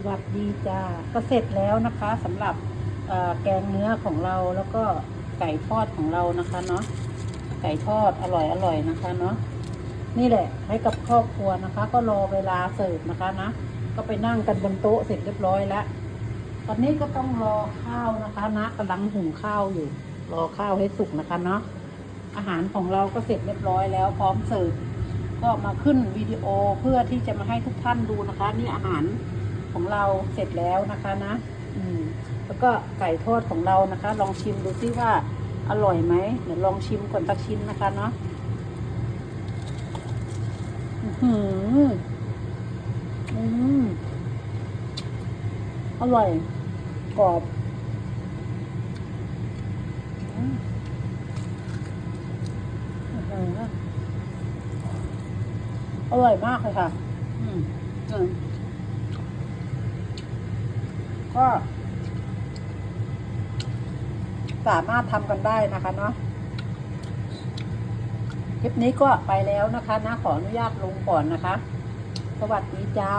สวัสดีจ้าก็เสร็จแล้วนะคะสำหรับแกงเนื้อของเราแล้วก็ไก่ทอดของเรานะคะเนาะไก่ทอดอร่อยอร่อยนะคะเนาะนี่แหละให้กับครอบครัวนะคะ ก็รอเวลาเสิร์ฟนะคะนะก็ไปนั่งกันบนโต๊ะเสร็จเรียบร้อยแล้วตอนนี้ก็ต้องรอข้าวนะคะนะกำลังหุงข้าวอยู่ รอข้าวให้สุกนะคะเนาะอาหารของเราก็เสร็จเรียบร้อยแล้ว พร้อมเสิร์ฟก็มาขึ้นวิดีโอเพื่อที่จะมาให้ทุกท่านดูนะคะ นี่อาหาร ของเราเสร็จแล้วนะคะนะ อืม แล้วก็ไก่ทอดของเรานะคะ ลองชิมดูซิว่าอร่อยไหมเดี๋ยวลองชิมก่อนสักชิ้นนะคะเนาะอื้อหืออืมอร่อยกรอบอืมอื้อหืออร่อยมากเลยค่ะ อืมอืม ก็ สามารถทำกันได้นะคะเนาะคลิปนี้ก็ไปแล้วนะคะนะขออนุญาตลงก่อนนะคะ สวัสดีจ้า